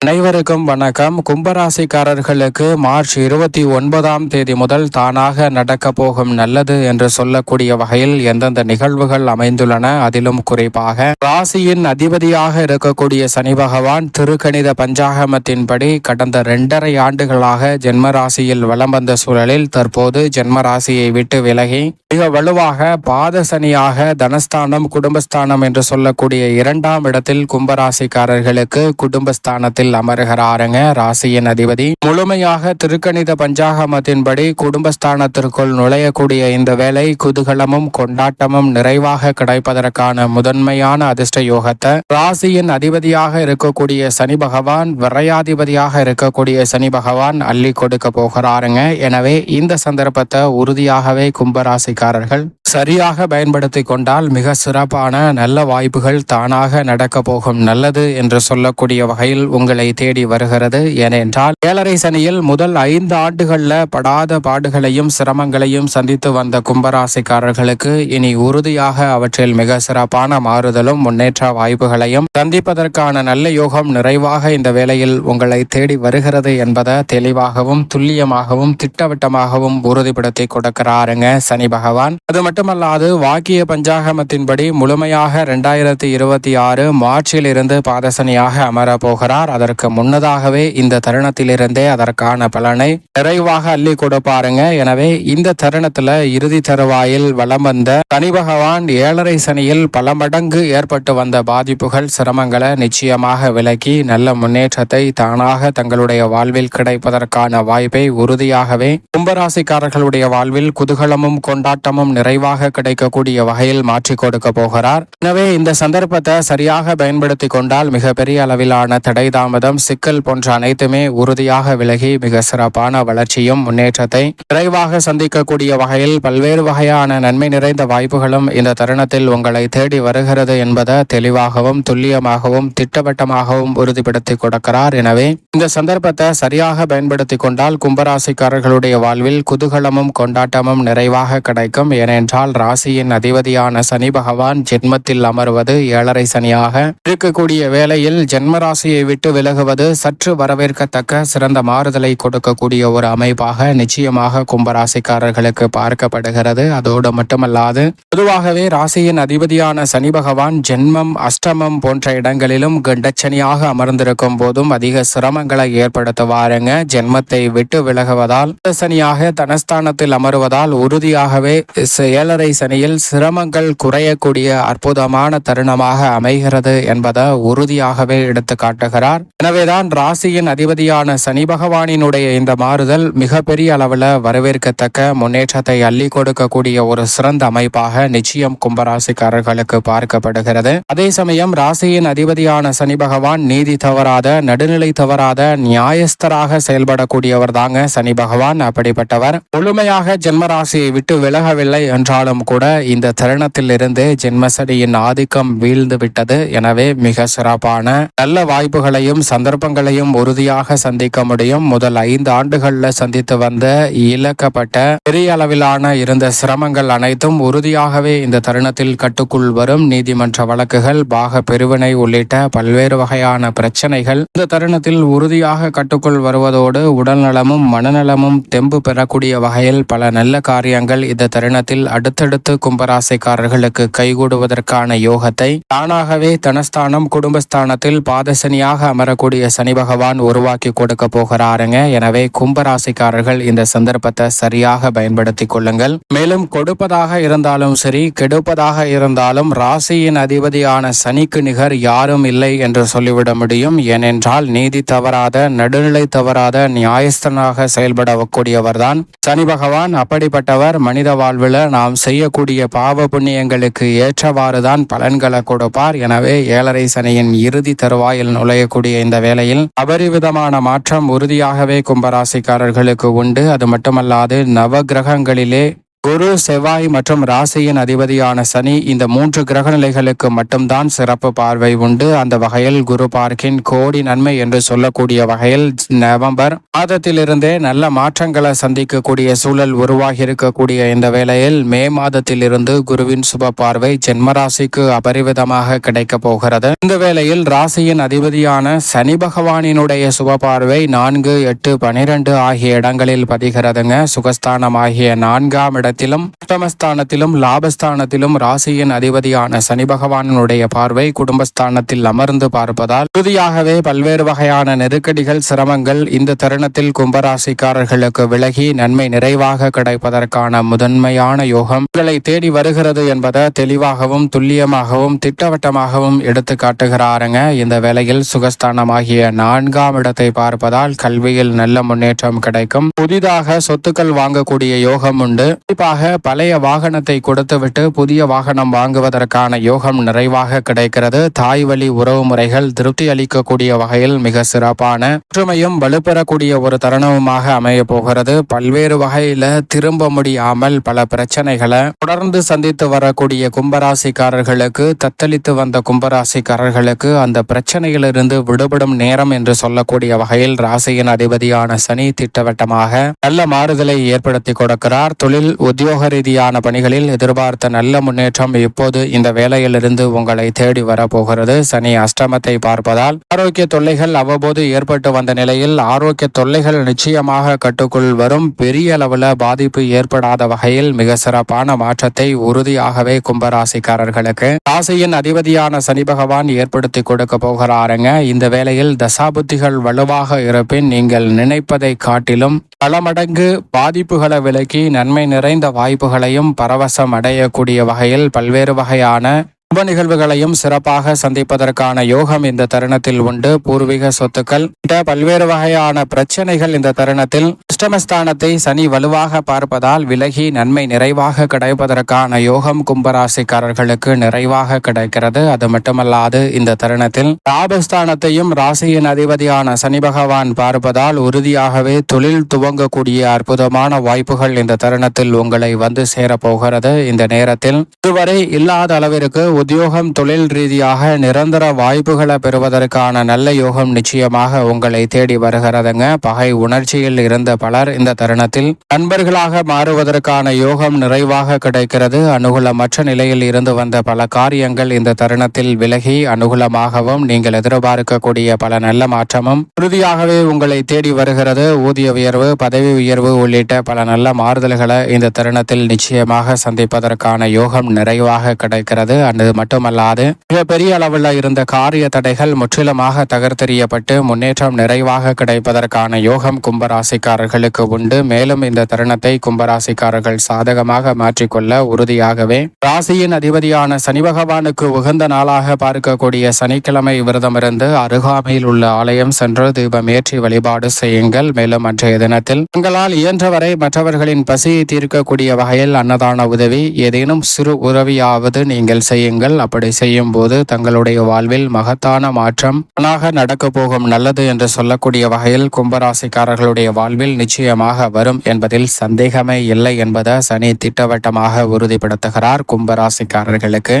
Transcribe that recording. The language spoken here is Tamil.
அனைவருக்கும் வணக்கம். கும்பராசிக்காரர்களுக்கு மார்ச் இருபத்தி ஒன்பதாம் தேதி முதல் தானாக நடக்க போகும் நல்லது என்று சொல்லக்கூடிய வகையில் எந்தெந்த நிகழ்வுகள் அமைந்துள்ளன அதிலும் குறிப்பாக ராசியின் அதிபதியாக இருக்கக்கூடிய சனி பகவான் திருக்கணித பஞ்சாகமத்தின்படி கடந்த இரண்டரை ஆண்டுகளாக ஜென்ம ராசியில் வலம் வந்த சூழலில் தற்போது ஜென்ம ராசியை விட்டு விலகி மிக வலுவாக பாத சனியாக தனஸ்தானம் குடும்பஸ்தானம் என்று சொல்லக்கூடிய இரண்டாம் இடத்தில் கும்பராசிக்காரர்களுக்கு குடும்பஸ்தானத்தில் அமருகிறாருங்க ராசியின் அதிபதி. முழுமையாக திருக்கணித பஞ்சாகமத்தின்படி குடும்பஸ்தானத்திற்குள் நுழையக்கூடிய இந்த வேலை குதூகலமும் கொண்டாட்டமும் நிறைவாக கிடைப்பதற்கான முதன்மையான அதிர்ஷ்ட யோகத்தை ராசியின் அதிபதியாக இருக்கக்கூடிய சனி பகவான் விரையாதிபதியாக இருக்கக்கூடிய சனி பகவான் அள்ளி கொடுக்க போகிறாருங்க. எனவே இந்த சந்தர்ப்பத்தை உறுதியாகவே கும்பராசி கும்பராசிக்காரர்கள் சரியாக பயன்படுத்தி கொண்டால் மிக சிறப்பான நல்ல வாய்ப்புகள் தானாக நடக்க போகும். நல்லது என்று சொல்லக்கூடிய வகையில் உங்களை தேடி வருகிறது. ஏனென்றால் ஏழரை சனியில் முதல் ஐந்து ஆண்டுகள்ல படாத பாடுகளையும் சிரமங்களையும் சந்தித்து வந்த கும்பராசிக்காரர்களுக்கு இனி உறுதியாக அவற்றில் மிக சிறப்பான மாறுதலும் முன்னேற்ற வாய்ப்புகளையும் சந்திப்பதற்கான நல்ல யோகம் நிறைவாக இந்த வேளையில் உங்களை தேடி வருகிறது என்பதை தெளிவாகவும் துல்லியமாகவும் திட்டவட்டமாகவும் உறுதிப்படுத்தி கொடுக்கிறாருங்க சனி பகவான். அது மட்டும் மட்டுமல்லாது வாக்கிய பஞ்சாகமத்தின்படி முழுமையாக இரண்டாயிரத்தி இருபத்தி ஆறு மார்ச்சில் இருந்து பாதசனியாக அமரப்போகிறார் அதற்கு முன்னதாகவே இந்த தருணத்திலிருந்தே அதற்கான பலனை நிறைவாக அள்ளி கொடுப்பாருங்க எனவே இந்த தருணத்துல இறுதி தருவாயில் வலம் வந்த சனி பகவான் ஏழரை சனியில் பல மடங்கு ஏற்பட்டு வந்த பாதிப்புகள் சிரமங்களை நிச்சயமாக விலக்கி நல்ல முன்னேற்றத்தை தானாக தங்களுடைய வாழ்வில் கிடைப்பதற்கான வாய்ப்பை உறுதியாகவே கும்பராசிக்காரர்களுடைய வாழ்வில் குதூகலமும் கொண்டாட்டமும் நிறைவாக கிடைக்கக்கூடிய வகையில் மாற்றிக் கொடுக்க போகிறார். எனவே இந்த சந்தர்ப்பத்தை சரியாக பயன்படுத்தி கொண்டால் மிகப்பெரிய அளவிலான தடை தாமதம் சிக்கல் போன்ற அனைத்துமே உறுதியாக விலகி மிக சிறப்பான வளர்ச்சியும் முன்னேற்றத்தை விரைவாக சந்திக்கக்கூடிய வகையில் பல்வேறு வகையான நன்மை நிறைந்த வாய்ப்புகளும் இந்த தருணத்தில் உங்களை தேடி வருகிறது என்பதை தெளிவாகவும் துல்லியமாகவும் திட்டவட்டமாகவும் உறுதிப்படுத்தி கொடுக்கிறார். எனவே இந்த சந்தர்ப்பத்தை சரியாக பயன்படுத்தி கொண்டால் கும்பராசிக்காரர்களுடைய வாழ்வில் குதூகலமும் கொண்டாட்டமும் நிறைவாக கிடைக்கும். ஏனென்றால் ராசியின் அதிபதியான சனி பகவான் ஜென்மத்தில் அமர்வது ஏழரை சனியாக இருக்கக்கூடிய வேளையில் ஜென்ம ராசியை விட்டு விலகுவது சற்று வரவேற்கத்தக்க சிறந்த மாறுதலை கொடுக்கக்கூடிய ஒரு அமைப்பாக நிச்சயமாக கும்பராசிக்காரர்களுக்கு பார்க்கப்படுகிறது. அதோடு மட்டுமல்லாது பொதுவாகவே ராசியின் அதிபதியான சனி பகவான் ஜென்மம் அஷ்டமம் போன்ற இடங்களிலும் கண்டச்சனியாக அமர்ந்திருக்கும் போதும் அதிக சிரமங்களை ஏற்படுத்துவாருங்க. ஜென்மத்தை விட்டு விலகுவதால் சனியாக தனஸ்தானத்தில் அமருவதால் உறுதியாகவே ஏழரை சனியில் சிரமங்கள் குறையக்கூடிய அற்புதமான தருணமாக அமைகிறது என்பதை உறுதியாகவே எடுத்து காட்டுகிறார். எனவேதான் ராசியின் அதிபதியான சனி பகவானினுடைய இந்த மாறுதல் மிகப்பெரிய அளவில் வரவேற்கத்தக்க முன்னேற்றத்தை அள்ளி கொடுக்கக்கூடிய ஒரு சிறந்த அமைப்பாக நிச்சயம் கும்பராசிக்காரர்களுக்கு பார்க்கப்படுகிறது. அதே சமயம் ராசியின் அதிபதியான சனி பகவான் நீதி தவறாத நடுநிலை தவறாத நியாயஸ்தராக செயல்படக்கூடியவர் தாங்க சனி பகவான் அப்படிப்பட்டவர். முழுமையாக ஜென்மராசியை விட்டு விலகவில்லை என்று என்றாலும் கூட இந்த தருணத்தில் இருந்து ஜென்மசனியின் ஆதிக்கம் வீழ்ந்து விட்டது. எனவே மிக சிறப்பான நல்ல வாய்ப்புகளையும் சந்தர்ப்பங்களையும் உறுதியாக சந்திக்க முடியும். முதல் ஐந்து ஆண்டுகள்ல சந்தித்து வந்த இழக்கப்பட்ட பெரிய அளவிலான இருந்த சிரமங்கள் அனைத்தும் உறுதியாகவே இந்த தருணத்தில் கட்டுக்குள் வரும். நீதிமன்ற வழக்குகள் பாக பெருவினை உள்ளிட்ட பல்வேறு வகையான பிரச்சனைகள் இந்த தருணத்தில் உறுதியாக கட்டுக்குள் வருவதோடு உடல்நலமும் மனநலமும் தெம்பு பெறக்கூடிய வகையில் பல நல்ல காரியங்கள் இந்த தருணத்தில் அடுத்தடுத்து கும்பராசிக்காரர்களுக்கு கைகூடுவதற்கான யோகத்தை தானாகவே தனஸ்தானம் குடும்பஸ்தானத்தில் பாதசனியாக அமரக்கூடிய சனி பகவான் உருவாக்கி கொடுக்க போகிறாருங்க. எனவே கும்பராசிக்காரர்கள் இந்த சந்தர்ப்பத்தை சரியாக பயன்படுத்தி கொள்ளுங்கள். மேலும் கொடுப்பதாக இருந்தாலும் சரி கெடுப்பதாக இருந்தாலும் ராசியின் அதிபதியான சனிக்கு நிகர் யாரும் இல்லை என்று சொல்லிவிட முடியும். ஏனென்றால் நீதி தவறாத நடுநிலை தவறாத நியாயஸ்தனாக செயல்படக்கூடியவர்தான் சனி பகவான். அப்படிப்பட்டவர் மனித வாழ்வில் நாம் செய்யக்கூடிய பாவ புண்ணியங்களுக்கு ஏற்றவாறுதான் பலன்களை கொடுப்பார். எனவே ஏழரை சனியின் இறுதி தருவாயில் நுழையக்கூடிய இந்த வேளையில் அபரிவிதமான மாற்றம் உறுதியாகவே கும்பராசிக்காரர்களுக்கு உண்டு. அது மட்டுமல்லாது நவ கிரகங்களிலே குரு செவ்வாய் மற்றும் ராசியின் அதிபதியான சனி இந்த மூன்று கிரக நிலைகளுக்கு மட்டும்தான் சிறப்பு பார்வை உண்டு. அந்த வகையில் குரு பார்க்கின் கோடி நன்மை என்று சொல்லக்கூடிய வகையில் நவம்பர் மாதத்திலிருந்தே நல்ல மாற்றங்களை சந்திக்கக்கூடிய சூழல் உருவாகி இருக்கக்கூடிய இந்த வேளையில் மே மாதத்திலிருந்து குருவின் சுப பார்வை ஜென்மராசிக்கு அபரிவிதமாக கிடைக்க போகிறது. இந்த வேளையில் ராசியின் அதிபதியான சனி பகவானினுடைய சுப பார்வை நான்கு எட்டு பனிரெண்டு ஆகிய இடங்களில் பதிகிறதுங்க. சுகஸ்தானம் ஆகிய நான்காம் இடத்திலும் அஷ்டமஸ்தானத்திலும் லாபஸ்தானத்திலும் ராசியின் அதிபதியான சனி பகவானுடைய பார்வை குடும்பஸ்தானத்தில் அமர்ந்து பார்ப்பதால் உறுதியாகவே பல்வேறு வகையான நெருக்கடிகள் சிரமங்கள் இந்த தருணத்தில் கும்பராசிக்காரர்களுக்கு விலகி நன்மை நிறைவாக கிடைப்பதற்கான முதன்மையான யோகம் உங்களை தேடி வருகிறது என்பதை தெளிவாகவும் துல்லியமாகவும் திட்டவட்டமாகவும் எடுத்து காட்டுகிறாருங்க. இந்த வேளையில் சுகஸ்தானமாகிய நான்காம் இடத்தை பார்ப்பதால் கல்வியில் நல்ல முன்னேற்றம் கிடைக்கும். புதிதாக சொத்துக்கள் வாங்கக்கூடிய யோகம் உண்டு. குறிப்பாக பழைய வாகனத்தை கொடுத்துவிட்டு புதிய வாகனம் வாங்குவதற்கான யோகம் நிறைவாக கிடைக்கிறது. தாய் வழி உறவு முறைகள் திருப்தி அளிக்கக்கூடிய வகையில் மிக சிறப்பான ஒற்றுமையும் வலுப்பெறக்கூடிய ஒரு தருணமுமாக அமைய போகிறது. பல்வேறு வகையில திரும்ப முடியாமல் பல பிரச்சனைகளை தொடர்ந்து சந்தித்து வரக்கூடிய கும்பராசிக்காரர்களுக்கு தத்தளித்து வந்த கும்பராசிக்காரர்களுக்கு அந்த பிரச்சனையிலிருந்து விடுபடும் நேரம் என்று சொல்லக்கூடிய வகையில் ராசியின் அதிபதியான சனி திட்டவட்டமாக நல்ல மாறுதலை ஏற்படுத்தி கொடுக்கிறார். தொழில் உத்தியோக ரீதியான பணிகளில் எதிர்பார்த்த நல்ல முன்னேற்றம் இப்போது இந்த வேலையிலிருந்து உங்களை தேடி வரப்போகிறது. சனி அஷ்டமத்தை பார்ப்பதால் ஆரோக்கிய தொல்லைகள் அவ்வப்போது ஏற்பட்டு வந்த நிலையில் ஆரோக்கிய தொல்லைகள் நிச்சயமாக கட்டுக்குள் வரும். பெரிய அளவில் பாதிப்பு ஏற்படாத வகையில் மிக சிறப்பான மாற்றத்தை உறுதியாகவே கும்பராசிக்காரர்களுக்கு ராசியின் அதிபதியான சனி பகவான் ஏற்படுத்தி கொடுக்க போகிறாருங்க. இந்த வேளையில் தசாபுத்திகள் வலுவாக இருப்பின் நீங்கள் நினைப்பதை காட்டிலும் பல மடங்கு பாதிப்புகளை விலக்கி நன்மை நிறைந்த வாய்ப்புகளையும் பரவசம் அடையக்கூடிய வகையில் பல்வேறு வகையான சுப நிகழ்வுகளையும் சிறப்பாக சந்திப்பதற்கான யோகம் இந்த தருணத்தில் உண்டு. பூர்வீக சொத்துக்கள். பல்வேறு வகையான பிரச்சனைகள் இந்த தருணத்தில் அஷ்டமஸ்தானத்தை சனி வலுவாக பார்ப்பதால் விலகி நன்மை நிறைவாக கிடைப்பதற்கான யோகம் கும்பராசிக்காரர்களுக்கு நிறைவாக கிடைக்கிறது. அது மட்டுமல்லாது இந்த தருணத்தில் லாபஸ்தானத்தையும் ராசியின் அதிபதியான சனி பகவான் பார்ப்பதால் உறுதியாகவே தொழில் துவங்கக்கூடிய அற்புதமான வாய்ப்புகள் இந்த தருணத்தில் உங்களை வந்து சேரப்போகிறது இந்த நேரத்தில் இதுவரை இல்லாத அளவிற்கு உத்தியோகம் தொழில் ரீதியாக நிரந்தர வாய்ப்புகளை பெறுவதற்கான நல்ல யோகம் நிச்சயமாக உங்களை தேடி வருகிறதுங்க. பகை உணர்ச்சியில் இருந்த பலர் இந்த தருணத்தில் நண்பர்களாக மாறுவதற்கான யோகம் நிறைவாக கிடைக்கிறது. அனுகூலமற்ற நிலையில் இருந்து வந்த பல காரியங்கள் இந்த தருணத்தில் விலகி அனுகூலமாகவும் நீங்கள் எதிர்பார்க்கக்கூடிய பல நல்ல மாற்றமும் உறுதியாகவே உங்களை தேடி வருகிறது. ஊதிய உயர்வு பதவி உயர்வு உள்ளிட்ட பல நல்ல மாறுதல்களை இந்த தருணத்தில் நிச்சயமாக சந்திப்பதற்கான யோகம் நிறைவாக கிடைக்கிறது. அது மட்டுமல்லாது மிகப்பெரிய அளவில் இருந்த காரிய தடைகள் முற்றிலுமாக தகர்த்தெறியப்பட்டு முன்னேற்றம் நிறைவாக கிடைப்பதற்கான யோகம் கும்பராசிக்காரர்களுக்கு உண்டு. மேலும் இந்த தருணத்தை கும்பராசிக்காரர்கள் சாதகமாக மாற்றிக்கொள்ள உறுதியாகவே ராசியின் அதிபதியான சனி பகவானுக்கு உகந்த நாளாக பார்க்கக்கூடிய சனிக்கிழமை விரதமிருந்து அருகாமையில் உள்ள ஆலயம் சென்று தீபம் ஏற்றி வழிபாடு செய்யுங்கள். மேலும் அன்றைய தினத்தில் உங்களால் இயன்றவரை மற்றவர்களின் பசியை தீர்க்கக்கூடிய வகையில் அன்னதான உதவி ஏதேனும் சிறு உதவியாவது நீங்கள் செய்யுங்கள். செய்யுங்கள் அப்படி செய்யும் போது தங்களுடைய வாழ்வில் மகத்தான மாற்றம் தானாக நடக்க போகும் நல்லது என்று சொல்லக்கூடிய வகையில் கும்பராசிக்காரர்களுடைய வாழ்வில் நிச்சயமாக வரும் என்பதில் சந்தேகமே இல்லை என்பதை சனி திட்டவட்டமாக உறுதிப்படுத்துகிறார் கும்பராசிக்காரர்களுக்கு.